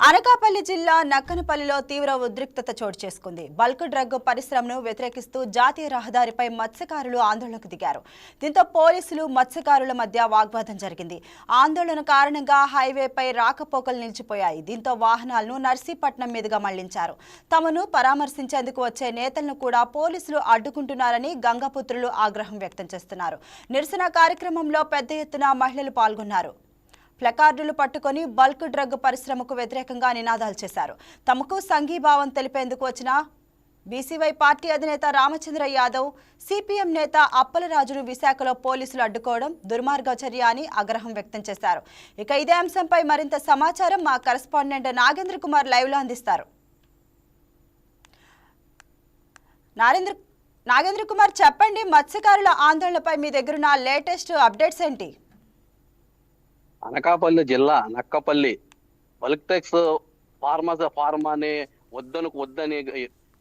అనకాపల్లి జిల్లా నక్కనపల్లిలో తీవ్ర ఉద్రిక్తత చోటు చేసుకుంది. బల్క్ డ్రగ్ పరిశ్రమను వ్యతిరేకిస్తూ జాతీయ రహదారిపై మత్స్యకారులు ఆందోళనకు దిగారు. దీంతో పోలీసులు మత్స్యకారుల మధ్య వాగ్వాదం జరిగింది. ఆందోళన కారణంగా హైవేపై రాకపోకలు నిలిచిపోయాయి. దీంతో వాహనాలను నర్సీపట్నం మీదుగా మళ్ళించారు. తమను పరామర్శించేందుకు వచ్చే నేతలను కూడా పోలీసులు అడ్డుకుంటున్నారని గంగపుత్రులు ఆగ్రహం వ్యక్తం చేస్తున్నారు. నిరసన కార్యక్రమంలో పెద్ద ఎత్తున మహిళలు పాల్గొన్నారు. ప్లకార్డులు పట్టుకొని బల్క్ డ్రగ్ పరిశ్రమకు వ్యతిరేకంగా నినాదాలు చేశారు. తమకు సంఘీభావం తెలిపేందుకు వచ్చిన బీసీవై పార్టీ అధినేత రామచంద్ర యాదవ్ సిపిఎం నేత అప్పలరాజును విశాఖలో పోలీసులు అడ్డుకోవడం దుర్మార్గ చర్య అని ఆగ్రహం వ్యక్తం చేశారు. ఇక ఇదే అంశంపై మరింత సమాచారం మా కరెస్పాండెంట్ నాగేంద్ర కుమార్ లైవ్లో అందిస్తారు. నాగేంద్ర కుమార్ చెప్పండి మత్స్యకారుల ఆందోళనపై మీ దగ్గరున్న లేటెస్ట్ అప్డేట్స్ ఏంటి? అనకాపల్లి జిల్లా నక్కపల్లి బల్క్టెక్స్ ఫార్మా ఫార్మాని వద్దనుకు వద్దని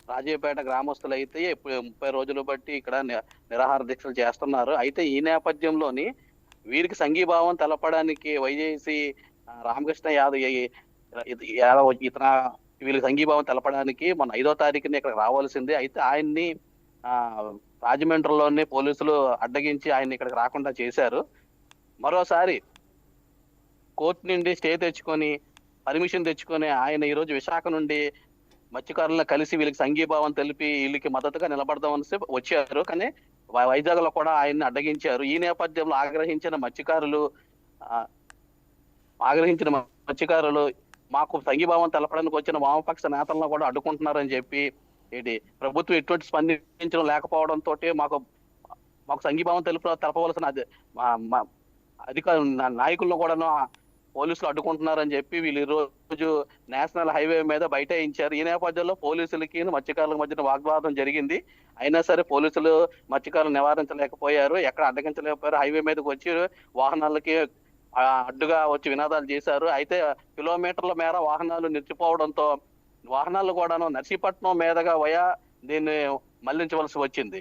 రాజీపేట గ్రామస్తులు అయితే ఇప్పుడు ముప్పై రోజులు బట్టి ఇక్కడ నిరాహార దీక్షలు చేస్తున్నారు. అయితే ఈ నేపథ్యంలోని వీరికి సంఘీభావం తెలపడానికి వైజేసి రామకృష్ణ యాదవ్ ఈ- యాదవ్ వీళ్ళకి సంఘీభావం తెలపడానికి మన ఐదో తారీఖున ఇక్కడ రావాల్సింది. అయితే ఆయన్ని రాజమండ్రిలోనే పోలీసులు అడ్డగించి ఆయన ఇక్కడికి రాకుండా చేశారు. మరోసారి కోర్టు నుండి స్టే తెచ్చుకొని పర్మిషన్ తెచ్చుకొని ఆయన ఈరోజు విశాఖ నుండి మత్స్యకారులను కలిసి వీళ్ళకి సంఘీభావం తెలిపి వీళ్ళకి మద్దతుగా నిలబడదామని వచ్చారు. కానీ వై- వైజాగ్లో కూడా ఆయన్ని అడ్డగించారు. ఈ నేపథ్యంలో ఆగ్రహించిన మత్స్యకారులు ఆగ్రహించిన మత్స్యకారులు మాకు సంఘీభావం తెలపడానికి వచ్చిన వామపక్ష నేతలను కూడా అడ్డుకుంటున్నారని చెప్పి ఏంటి ప్రభుత్వం ఎటువంటి స్పందించడం లేకపోవడంతో మాకు మాకు సంఘీభావం తెలుపు తెలపవలసిన అధి- మా- మా- నాయకులను కూడా పోలీసులు అడ్డుకుంటున్నారని చెప్పి వీళ్ళు ఈ రోజు నేషనల్ హైవే మీద బైఠాయించారు. ఈ నేపథ్యంలో పోలీసులకి మత్స్యకారుల మధ్యన వాగ్వాదం జరిగింది. అయినా సరే పోలీసులు మత్స్యకారులు నివారించలేకపోయారు. ఎక్కడ అడ్డగించలేకపోయారు. హైవే మీదకి వచ్చి వాహనాలకి అడ్డుగా వచ్చి వినాదాలు చేశారు. అయితే కిలోమీటర్ల మేర వాహనాలు నిలిచిపోవడంతో వాహనాలు కూడాను నర్సీపట్నం మీదగా వయా దీన్ని మళ్ళించవలసి వచ్చింది.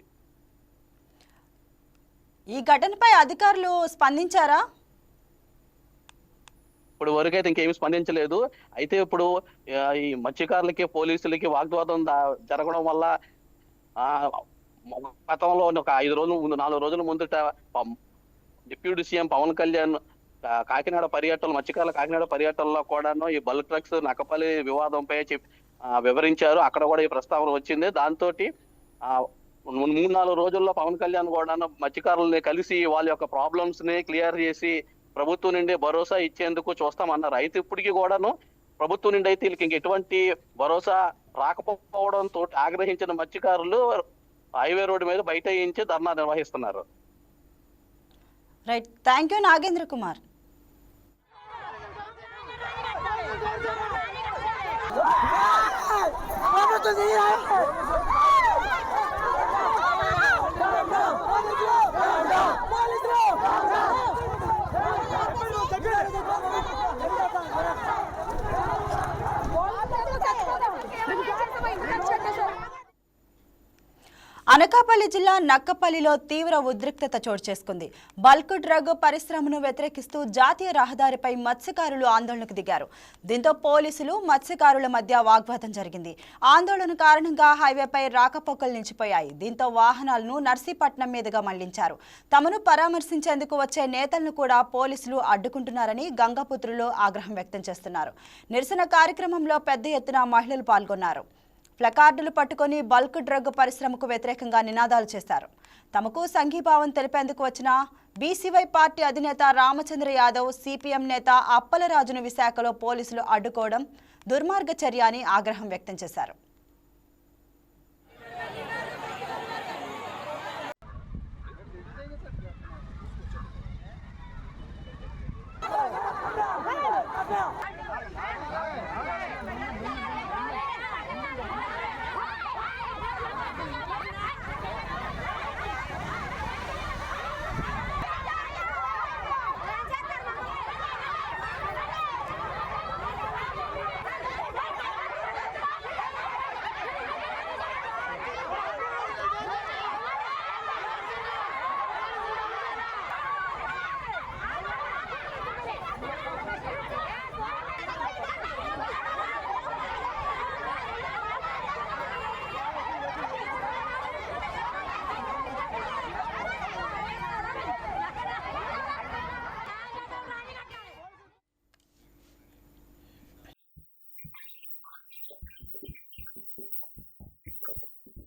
ఈ ఘటనపై అధికారులు స్పందించారా? ఇప్పుడు వరకు అయితే ఇంకేమి స్పందించలేదు. అయితే ఇప్పుడు ఈ మత్స్యకారులకి పోలీసులకి వాగ్వాదం దా- జరగడం వల్ల ఆ గతంలో ఒక ఐదు రోజుల ముందు నాలుగు రోజుల ముందుట పం- డిప్యూటీ సీఎం పవన్ కళ్యాణ్ కాకినాడ పర్యటనలు మత్స్యకారుల కాకినాడ పర్యటనలో కూడాను ఈ బల్క్ ట్రక్స్ నకపల్లి వివాదంపై చెప్ వివరించారు. అక్కడ కూడా ఈ ప్రస్తావన వచ్చింది. దాంతో మూడు నాలుగు రోజుల్లో పవన్ కళ్యాణ్ కూడాను మత్స్యకారుల్ని కలిసి వాళ్ళ యొక్క ప్రాబ్లమ్స్ని క్లియర్ చేసి ప్రభుత్వం నుండి భరోసా ఇచ్చేందుకు చూస్తామన్నారు అయితే ఇప్పటికీ కూడాను ప్రభుత్వం నుండి అయితే వీళ్ళకి ఇంక ఎటువంటి భరోసా రాకపోవడంతో ఆగ్రహించిన మత్స్యకారులు హైవే రోడ్డు మీద బైఠాయించి ధర్నా నిర్వహిస్తున్నారు. Right thank you Nagendra Kumar. Anakapalli జిల్లా నక్కపల్లిలో తీవ్ర ఉద్రిక్తత చోటు చేసుకుంది. బల్క్ డ్రగ్ పరిశ్రమను వ్యతిరేకిస్తూ జాతీయ రహదారిపై మత్స్యకారులు ఆందోళనకు దిగారు. దీంతో పోలీసులు మత్స్యకారుల మధ్య వాగ్వాదం జరిగింది. ఆందోళన కారణంగా హైవేపై రాకపోకలు నిలిచిపోయాయి. దీంతో వాహనాలను నర్సీపట్నం మీదుగా మళ్ళించారు. తమను పరామర్శించేందుకు వచ్చే నేతలను కూడా పోలీసులు అడ్డుకుంటున్నారని గంగపుత్రులు ఆగ్రహం వ్యక్తం చేస్తున్నారు. నిరసన కార్యక్రమంలో పెద్ద ఎత్తున మహిళలు పాల్గొన్నారు. ప్లకార్డులు పట్టుకొని బల్క్ డ్రగ్ పరిశ్రమకు వ్యతిరేకంగా నినాదాలు చేశారు. తమకు సంఘీభావం తెలిపేందుకు వచ్చిన బీసీవై పార్టీ అధినేత రామచంద్ర యాదవ్ సిపిఎం నేత అప్పలరాజును విశాఖలో పోలీసులు అడ్డుకోవడం దుర్మార్గ చర్య అని ఆగ్రహం వ్యక్తం చేశారు.